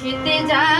শীতে জাগিয়া